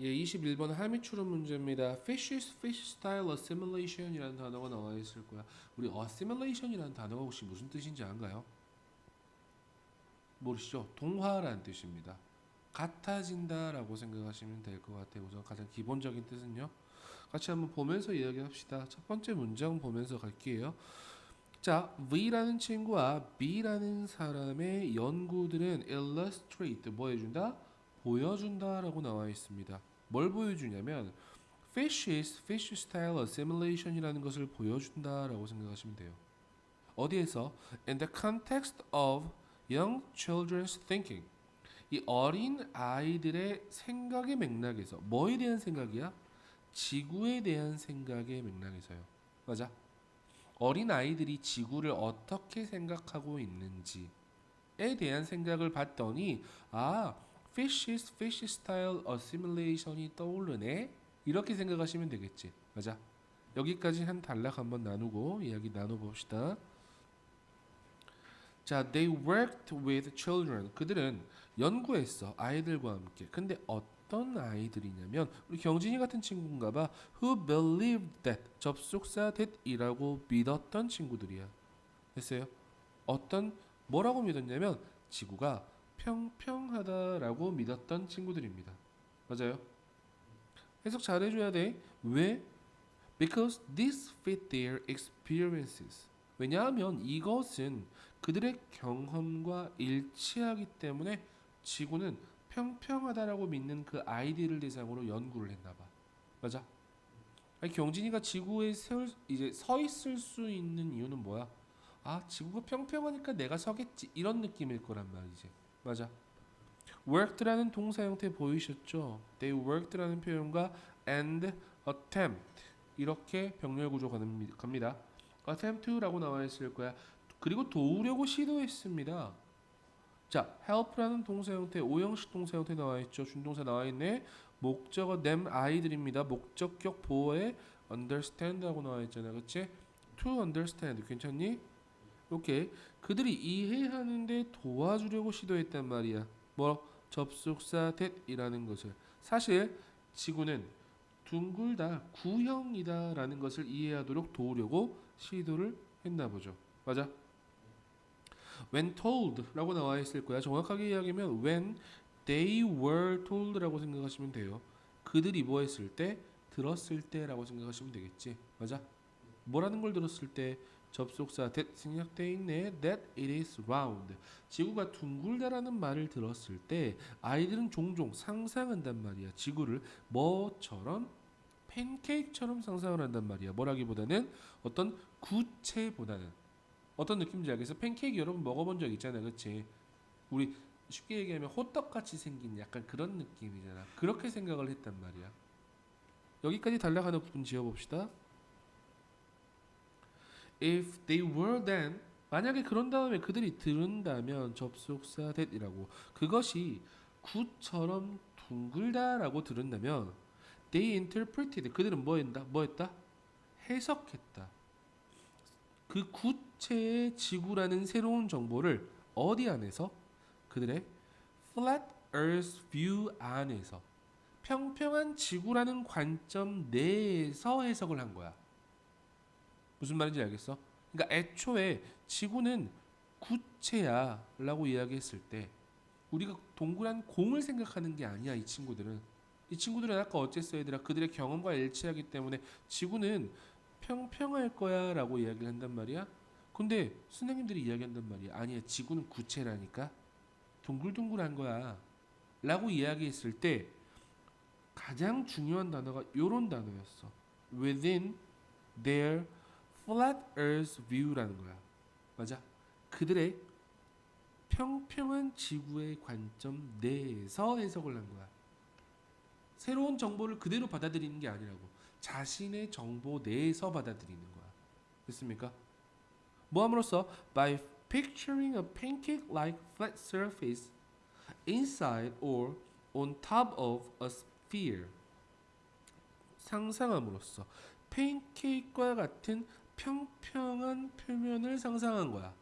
예, 21번 할미추론 문제입니다. Fish is fish style assimilation이라는 단어가 나와 있을 거야. 우리 assimilation이라는 단어가 혹시 무슨 뜻인지 안가요? 모르시죠? 동화라는 뜻입니다. 같아진다 라고 생각하시면 될 것 같아요. 우선 가장 기본적인 뜻은요. 같이 한번 보면서 이야기합시다. 첫 번째 문장 보면서 갈게요. 자, V라는 친구와 B라는 사람의 연구들은 illustrate 뭐 해준다? 보여준다라고 나와 있습니다. 뭘 보여주냐면 fish is fish style assimilation이라는 것을 보여준다라고 생각하시면 돼요. 어디에서? In the context of young children's thinking. 이 어린 아이들의 생각의 맥락에서 뭐에 대한 생각이야? 지구에 대한 생각의 맥락에서요. 맞아. 어린 아이들이 지구를 어떻게 생각하고 있는지에 대한 생각을 봤더니 아, fish is fish style assimilation이 떠오르네. 이렇게 생각하시면 되겠지. 맞아. 여기까지 한 단락 한번 나누고 이야기 나눠봅시다. 자, they worked with children. 그들은 연구했어. 아이들과 함께. 근데 어떤 아이들이냐면 우리 경진이 같은 친구인가 봐. who believed that 접속사 that이라고 믿었던 친구들이야. 됐어요? 어떤 뭐라고 믿었냐면 지구가 평평하다라고 믿었던 친구들입니다. 맞아요? 해석 잘 해줘야 돼. 왜? Because this fit their experiences. 왜냐하면 이것은 그들의 경험과 일치하기 때문에 지구는 평평하다라고 믿는 그 아이디를 대상으로 연구를 했나 봐. 맞아? 아니, 경진이가 지구에 세울 이제 서 있을 수 있는 이유는 뭐야? 아, 지구가 평평하니까 내가 서겠지. 이런 느낌일 거란 말이지. 맞아. worked라는 동사 형태 보이셨죠? They worked라는 표현과 and attempt 이렇게 병렬 구조 갑니다. attempt라고 나와 있을 거야. 그리고 도우려고 시도했습니다. 자, help라는 동사 형태, 오형식 동사 형태 나와 있죠. 준동사 나와 있네. 목적어 them 아이들입니다. 목적격 보어에 understand하고 나와 있잖아. 그렇지? to understand 괜찮니? 오케이. 그들이 이해하는데 도와주려고 시도했단 말이야. 뭐 접속사 that이라는 것을 사실 지구는 둥글다 구형이다라는 것을 이해하도록 도우려고 시도를 했나 보죠. 맞아? When told라고 나와 있을 거야. 정확하게 이야기하면 when they were told라고 생각하시면 돼요. 그들이 뭐 했을 때 들었을 때라고 생각하시면 되겠지. 맞아? 뭐라는 걸 들었을 때 접속사 that 생략돼 있네. That it is round. 지구가 둥글다라는 말을 들었을 때 아이들은 종종 상상한단 말이야. 지구를 뭐처럼 팬케이크처럼 상상을 한단 말이야. 뭐라기보다는 어떤 구체보다는 어떤 느낌인지 알겠어? 팬케이크 여러분 먹어본 적 있잖아요, 그렇지? 우리 쉽게 얘기하면 호떡 같이 생긴 약간 그런 느낌이잖아. 그렇게 생각을 했단 말이야. 여기까지 단락하는 부분 지어봅시다. If they were then 만약에 그런 다음에 그들이 들은다면 접속사 that이라고 그것이 굿처럼 둥글다라고 들은다면 they interpreted 그들은 뭐 했다? 뭐 했다? 해석했다. 그 구체의 지구라는 새로운 정보를 어디 안에서 그들의 flat earth view 안에서 평평한 지구라는 관점 내에서 해석을 한 거야. 무슨 말인지 알겠어? 그러니까 애초에 지구는 구체야라고 이야기했을 때 우리가 동그란 공을 생각하는 게 아니야 이 친구들은 이 친구들은 아까 어쨌어 얘들아 그들의 경험과 일치하기 때문에 지구는 평평할 거야라고 이야기를 한단 말이야. 근데 선생님들이 이야기한단 말이야. 아니야 지구는 구체라니까 동글동글한 거야 라고 이야기했을 때 가장 중요한 단어가 요런 단어였어. Within their flat earth view라는 거야. 맞아? 그들의 평평한 지구의 관점 내에서 해석을 한 거야. 새로운 정보를 그대로 받아들이는 게 아니라고. 자신의 정보 내에서 받아들이는 거야. 됐습니까? 뭐함으로써 by picturing a pancake-like flat surface inside or on top of a sphere 상상함으로써 팬케이크와 같은 평평한 표면을 상상한 거야.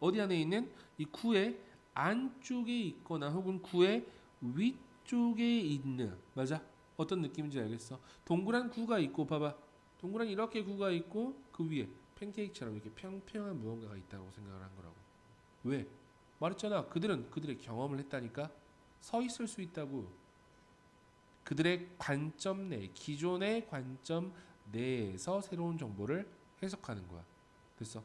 어디 안에 있는 이 구의 안쪽에 있거나 혹은 구의 윗 위쪽에 있는 맞아? 어떤 느낌인지 알겠어? 동그란 구가 있고 봐봐. 동그란 이렇게 구가 있고 그 위에 팬케이크처럼 이렇게 평평한 무언가가 있다고 생각을 한 거라고. 왜? 말했잖아. 그들은 그들의 경험을 했다니까. 서 있을 수 있다고. 그들의 관점 내, 기존의 관점 내에서 새로운 정보를 해석하는 거야. 됐어?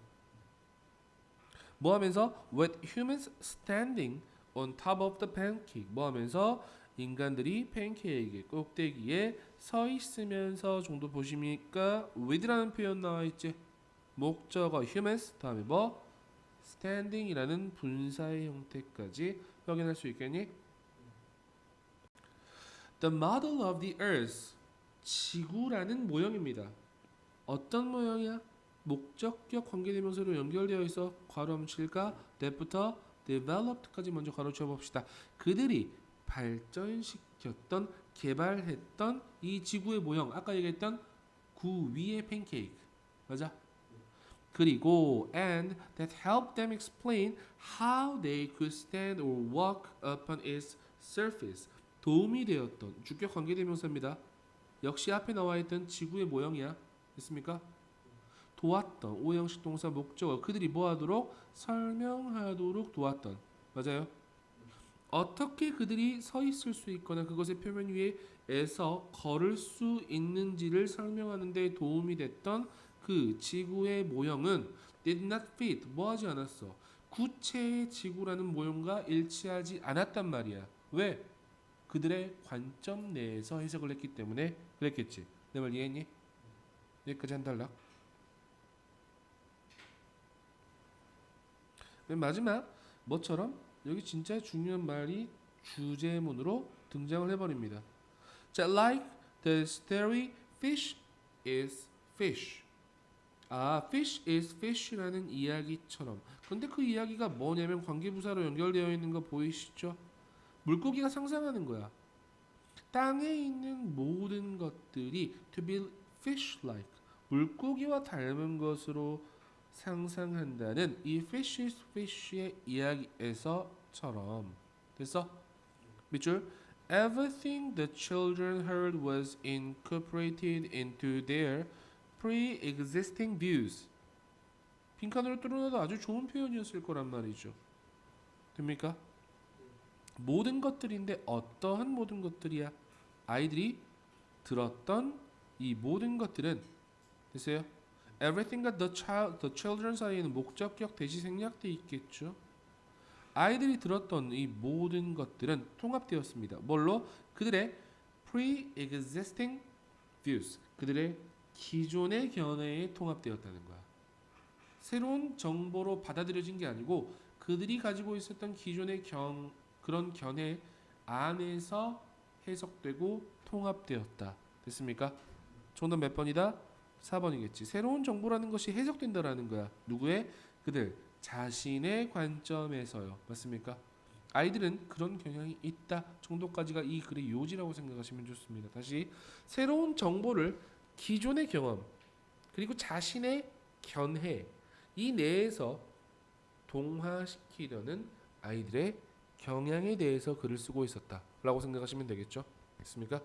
뭐 하면서 with humans standing on top of the pancake 뭐 하면서 인간들이 팬케이크의 꼭대기에 서 있으면서 정도 보십니까? with라는 표현 나와 있지. 목적어 humans 다음에 뭐 standing이라는 분사의 형태까지 확인할 수 있겠니? The model of the earth 지구라는 모형입니다. 어떤 모형이야? 목적격 관계대명사로 연결되어 있어 괄호 칠까 that부터 developed까지 먼저 가로쳐 봅시다. 그들이 발전시켰던 개발했던 이 지구의 모형 아까 얘기했던 구 위의 팬케이크 맞아? 그리고 and that helped them explain how they could stand or walk upon its surface 도움이 되었던 주격 관계대명사입니다. 역시 앞에 나와 있던 지구의 모형이야. 됐습니까? 도왔던 오형식 동사 목적어 그들이 뭐하도록 설명하도록 도왔던 맞아요. 어떻게 그들이 서 있을 수 있거나 그것의 표면 위에서 걸을 수 있는지를 설명하는 데 도움이 됐던 그 지구의 모형은 did not fit 뭐하지 않았어. 구체의 지구라는 모형과 일치하지 않았단 말이야. 왜? 그들의 관점 내에서 해석을 했기 때문에 그랬겠지. 내 말 이해했니? 여기까지 한 달락. 맨 마지막 뭐처럼 여기 진짜 중요한 말이 주제문으로 등장을 해버립니다. 자, like the story, fish is fish. 아, fish is fish라는 이야기처럼. 근데 그 이야기가 뭐냐면 관계부사로 연결되어 있는 거 보이시죠? 물고기가 상상하는 거야. 땅에 있는 모든 것들이 to be fish-like 물고기와 닮은 것으로 상상한다는 이 fish is fish의 이야기에서처럼 됐어? 밑줄 Everything the children heard was incorporated into their pre-existing views. 빈칸으로 뚫어놔도 아주 좋은 표현이었을 거란 말이죠. 됩니까? 모든 것들인데 어떠한 모든 것들이야? 아이들이 들었던 이 모든 것들은 됐어요? Everything과 the child, the children 사이에는 목적격 대시 생략돼 있겠죠. 아이들이 들었던 이 모든 것들은 통합되었습니다. 뭘로? 그들의 pre-existing views, 그들의 기존의 견해에 통합되었다는 거야. 새로운 정보로 받아들여진 게 아니고 그들이 가지고 있었던 기존의 경 그런 견해 안에서 해석되고 통합되었다. 됐습니까? 정답 몇 번이다? 4번이겠지. 새로운 정보라는 것이 해석된다라는 거야. 누구의? 그들 자신의 관점에서요. 맞습니까? 아이들은 그런 경향이 있다 정도까지가 이 글의 요지라고 생각하시면 좋습니다. 다시 새로운 정보를 기존의 경험 그리고 자신의 견해 이 내에서 동화시키려는 아이들의 경향에 대해서 글을 쓰고 있었다 라고 생각하시면 되겠죠. 됐습니까?